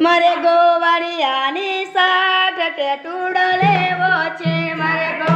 મારે ગોવાળિયાની સાઠ ટેટુડો લેવો છે મારે ગો